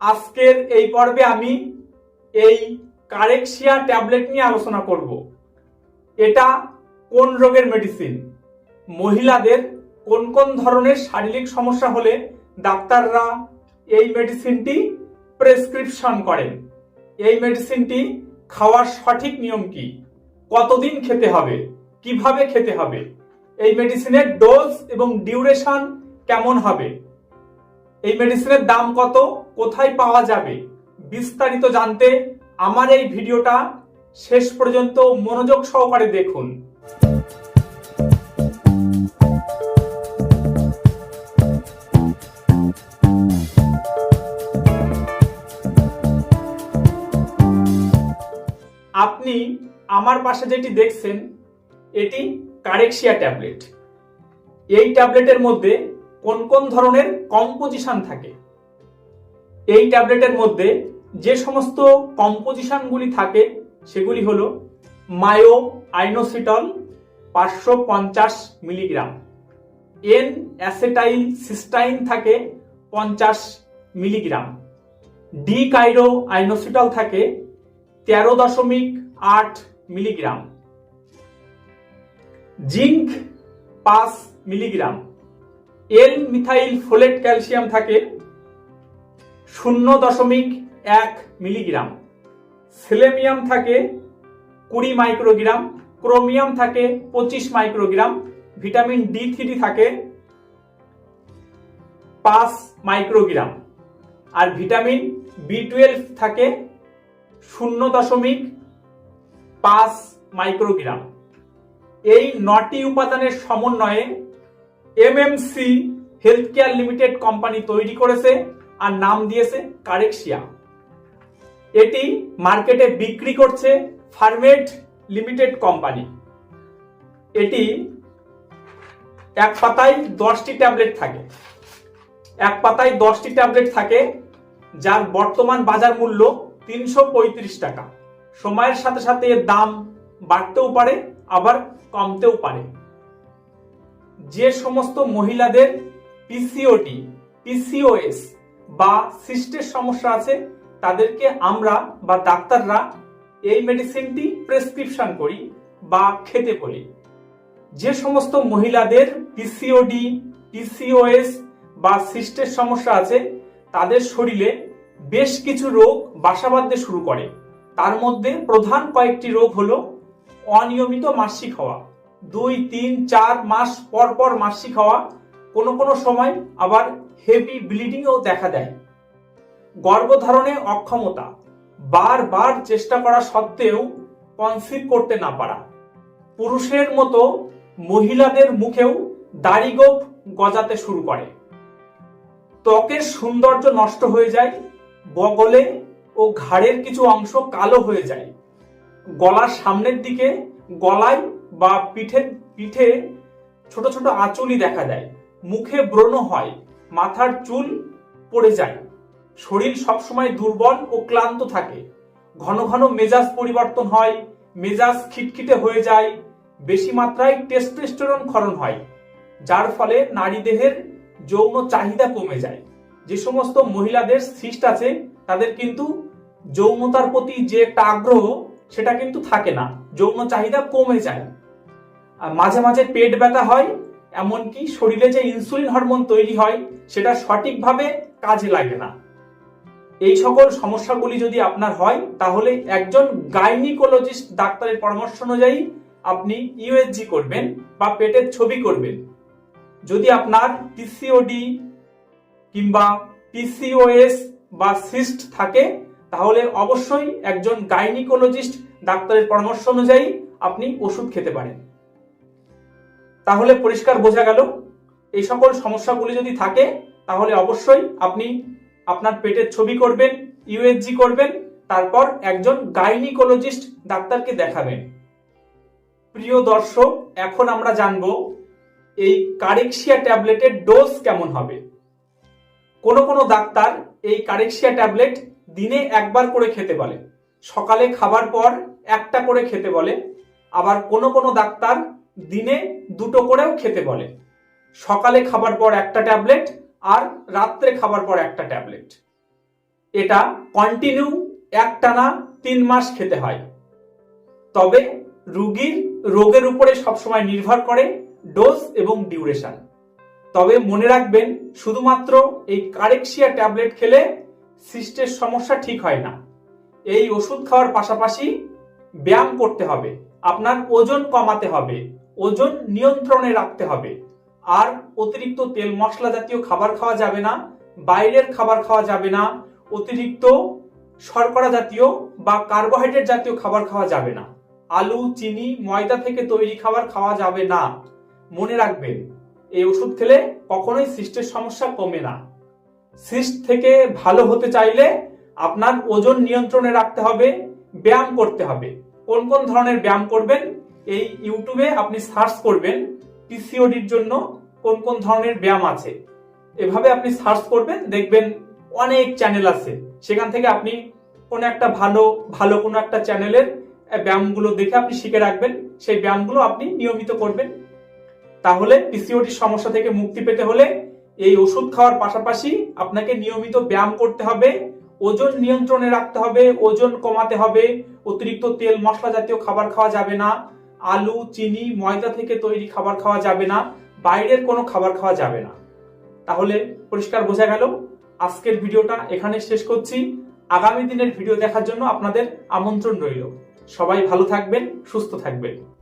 আজকের এই পর্বে আমি এই কারেক্সিয়া ট্যাবলেট নিয়ে আলোচনা করব। এটা কোন রোগের মেডিসিন মহিলাদের কোন কোন ধরনের শারীরিক সমস্যা হলে ডাক্তাররা এই মেডিসিনটি প্রেসক্রিপশন করেন এই মেডিসিনটি খাওয়ার সঠিক নিয়ম কি? কতদিন খেতে হবে? কীভাবে খেতে হবে? এই মেডিসিনের ডোজ এবং ডিউরেশন কেমন হবে? এই মেডিসিনের দাম কত? কোথায় পাওয়া যাবে? বিস্তারিত জানতে আমার এই ভিডিওটা শেষ পর্যন্ত মনোযোগ সহকারে দেখুন। আপনি আমার পাশে যেটি দেখছেন, এটি কারেক্সিয়া ট্যাবলেট এই ট্যাবলেটের মধ্যে কোন কোন ধরনের কম্পোজিশন থাকে? এই ট্যাবলেটের মধ্যে যে সমস্ত কম্পোজিশনগুলি থাকে, সেগুলি হলো মায়ো আইনোসিটল পাঁচশো পঞ্চাশ মিলিগ্রাম এন অ্যাসেটাইল সিস্টাইন থাকে পঞ্চাশ মিলিগ্রাম ডি কাইরো আইনোসিটল থাকে তেরো দশমিক আট মিলিগ্রাম জিঙ্ক পাঁচ milligram L methyl folate calcium থাকে শূন্য দশমিক এক মিলিগ্রাম। সেলেমিয়াম থাকে কুড়ি মাইক্রোগ্রাম ক্রোমিয়াম থাকে পঁচিশ মাইক্রোগ্রাম ভিটামিন ডি থ্রি থাকে পাঁচ মাইক্রোগ্রাম আর ভিটামিন বি টুয়েলভ থাকে শূন্য দশমিক পাঁচ মাইক্রোগ্রাম এই নটি উপাদানের সমন্বয়ে MMC health care limited company তৈরি করেছে আর নাম দিয়েছে কারেক্সিয়া এটি মার্কেটে বিক্রি করছে ফার্মেট লিমিটেড কোম্পানি এটি এক পাতায় দশটি ট্যাবলেট থাকে। এক পাতায় দশটি ট্যাবলেট থাকে, যার বর্তমান বাজার মূল্য তিনশো পঁয়ত্রিশ টাকা। সময়ের সাথে সাথে এর দাম বাড়তেও পারে, আবার কমতেও পারে। যে সমস্ত মহিলাদের পিসিওটি পিসিওএস বা সিস্টের সমস্যা আছে, তাদেরকে আমরা বা ডাক্তাররা এই মেডিসিনটি প্রেসক্রিপশন করি বা খেতে বলি। যে সমস্ত মহিলাদের পিসিওডি পিসিওএস বা সিস্টের সমস্যা আছে, তাদের শরীরে বেশ কিছু রোগ বাসা বাঁধতে শুরু করে। তার মধ্যে প্রধান কয়েকটি রোগ হলো অনিয়মিত মাসিক হওয়া। দুই, তিন, চার মাস পর পর মাসিক হওয়া কোনো কোনো সময় আবার হেভি ব্লিডিংও দেখা দেয়। গর্ভধারণে অক্ষমতা, বারবার চেষ্টা করা সত্ত্বেও কনসিভ করতে না পারা। পুরুষের মতো মহিলাদের মুখেও দাড়িগোপ গজাতে শুরু করে। ত্বকের সৌন্দর্য নষ্ট হয়ে যায়, বগলে ও ঘাড়ের কিছু অংশ কালো হয়ে যায়। গলার সামনের দিকে গলায় বা পিঠের পিঠে ছোট ছোট আঁচুলি দেখা দেয় মুখে ব্রণ হয়, মাথার চুল পড়ে যায়। শরীর সবসময় দুর্বল ও ক্লান্ত থাকে। ঘন ঘন মেজাজ পরিবর্তন হয়, মেজাজ খিটখিটে হয়ে যায়, বেশি মাত্রায় টেস্টোস্টেরন ক্ষরণ হয়, যার ফলে নারী দেহের যৌন চাহিদা কমে যায়। যে সমস্ত মহিলাদের সিস্ট আছে, তাদের কিন্তু যৌনতার প্রতি যে একটা আগ্রহ, সেটা কিন্তু থাকে না। যৌন চাহিদা কমে যায়। মাঝে মাঝে পেট ব্যথা হয়, এমনকি শরীরে যে ইনসুলিন হরমোন তৈরি হয়, সেটা সঠিকভাবে কাজে লাগে না। এই সকল সমস্যাগুলি যদি আপনার হয়, তাহলে একজন গাইনিকোলজিস্ট ডাক্তারের পরামর্শ অনুযায়ী আপনি ইউএসজি করবেন বা পেটের ছবি করবেন। যদি আপনার পিসিওডি কিংবা পিসিওএস বা সিস্ট থাকে, তাহলে অবশ্যই একজন গাইনিকোলজিস্ট ডাক্তারের পরামর্শ অনুযায়ী আপনি ওষুধ খেতে পারেন। তাহলে পরিষ্কার বোঝা গেল, এই সকল সমস্যাগুলি যদি থাকে, তাহলে অবশ্যই আপনি আপনার পেটের ছবি করবেন ইউএসজি করবেন, তারপর একজন গাইনিকোলজিস্ট ডাক্তারকে দেখাবেন। প্রিয় দর্শক, এখন আমরা জানব এই কারেক্সিয়া ট্যাবলেটের ডোজ কেমন হবে। কোন কোন ডাক্তার এই কারেক্সিয়া ট্যাবলেট দিনে একবার করে খেতে বলে। সকালে খাবার পর একটা করে খেতে বলে। আবার কোন কোন ডাক্তার দিনে দুটো করেও খেতে বলে। সকালে খাবার পর একটা ট্যাবলেট আর রাত্রে খাবার পর একটা ট্যাবলেট। এটা কন্টিনিউ একটানা তিন মাস খেতে হয়। তবে রুগীর রোগের উপরে সবসময় নির্ভর করে ডোজ এবং ডিউরেশন। তবে মনে রাখবেন, শুধুমাত্র এই কারেক্সিয়া ট্যাবলেট খেলে সিস্টের সমস্যা ঠিক হয় না। এই ওষুধ খাওয়ার পাশাপাশি ব্যায়াম করতে হবে। আপনার ওজন কমাতে হবে। ওজন নিয়ন্ত্রণে রাখতে হবে। আর অতিরিক্ত তেল মশলা জাতীয় খাবার খাওয়া যাবে না, বাইরের খাবার খাওয়া যাবে না, অতিরিক্ত শর্করা জাতীয় বা কার্বোহাইড্রেট জাতীয় খাবার খাওয়া যাবে না। আলু, চিনি, ময়দা থেকে তৈরি খাবার খাওয়া যাবে না। মনে রাখবেন, এই ওষুধ খেলে কখনোই সিস্টের সমস্যা কমে না। সিস্ট থেকে ভালো হতে চাইলে আপনার ওজন নিয়ন্ত্রণে রাখতে হবে, ব্যায়াম করতে হবে। কোন কোন ধরনের ব্যায়াম করবেন? এই ইউটিউবে আপনি সার্চ করবেন পিসিওডির জন্য কোন কোন ধরনের ব্যায়াম আছে। এভাবে আপনি সার্চ করবেন, দেখবেন অনেক চ্যানেল আছে। সেখান থেকে আপনি কোন একটা ভালো ভালো কোনো একটা চ্যানেলের ব্যায়ামগুলো দেখে আপনি শিখে রাখবেন। সেই ব্যায়ামগুলো আপনি নিয়মিত করবেন। তাহলে পিসিওডির সমস্যা থেকে মুক্তি পেতে হলে এই ওষুধ খাওয়ার পাশাপাশি আপনাকে নিয়মিত ব্যায়াম করতে হবে, ওজন নিয়ন্ত্রণে রাখতে হবে, ওজন কমাতে হবে, অতিরিক্ত তেল মশলা জাতীয় খাবার খাওয়া যাবে না। আলু, চিনি, ময়দা থেকে তৈরি খাবার খাওয়া যাবে না, বাইরের কোনো খাবার খাওয়া যাবে না। তাহলে পরিষ্কার বোঝা গেল। আজকের ভিডিওটা এখানে শেষ করছি। আগামী দিনের ভিডিও দেখার জন্য আপনাদের আমন্ত্রণ রইল। সবাই ভালো থাকবেন, সুস্থ থাকবেন।